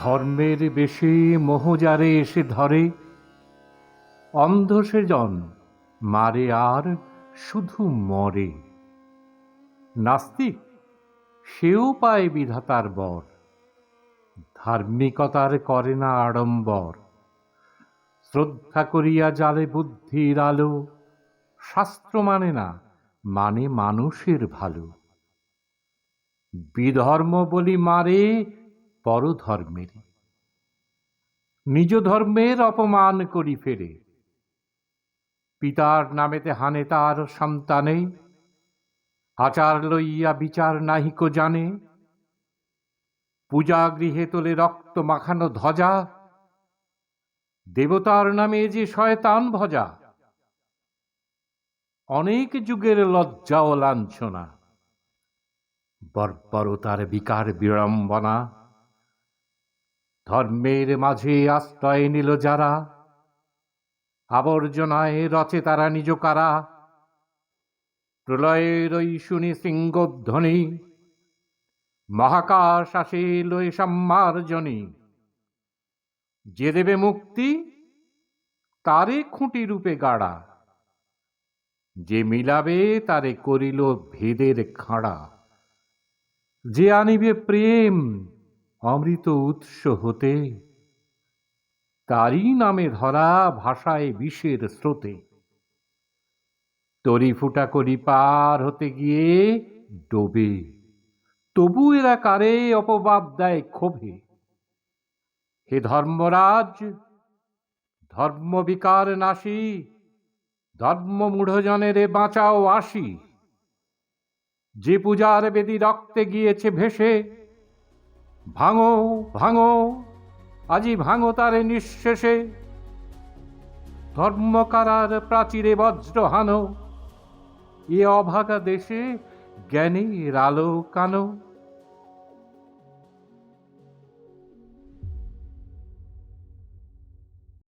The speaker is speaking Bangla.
ধর্মের বেশি মোহজারে এসে ধরে, অন্ধ সেজন মারে আর শুধু মরে। নাস্তিক, সেও পায় বিধাতার বর, ধার্মিকতার করে না আড়ম্বর। শ্রদ্ধা করিয়া জালে বুদ্ধির আলো, শাস্ত্র মানে না মানে মানুষের ভালো। বিধর্ম বলি মারে পরধর্মের। নিজ ধর্মের অপমান করি ফেরে। পিতার নামেতে হানে তার সন্তানে। আচার লইয়া বিচার নাহিক জানে। পূজা গৃহে তোলে রক্ত মাখানো ধ্বজা। দেবতার নামে যে শয়তান ভজা। অনেক যুগের লজ্জা ও লাঞ্ছনা। বর্বরতার বিকার বিড়ম্বনা। ধর্মের মাঝে আশ্রয় নিল যারা, আবর্জনায় রচে তারা নিজ কারা। প্রলয়ের ওই শুনি সিংহধ্বনি, মহাকাশ আসে লয়ে সম্মার্জনী। যে দেবে মুক্তি, তারে খুঁটি রূপে গাড়া। যে মিলাবে, তারে করিল ভেদের খাড়া। যে আনিবে প্রেম অমৃত উৎস হতে, তারই নামে ধরা ভাষায় বিষের স্রোতে। তরি ফুটা করি পার হতে গিয়ে ডোবে, তবু এরা কারে অপবাদ দেয় ক্ষোভে। হে ধর্মরাজ ধর্মবিকার নাশী, ধর্ম মূঢ়জনের বাঁচাও আসি। যে পূজার বেদি রক্তে গিয়েছে ভেসে ভাঙো ভাঙো, আজি ভাঙো তারে নিঃশেষে। ধর্মকারার প্রাচীরে বজ্র হানো, এ অভাগা দেশে জ্ঞানীর আলো কানো।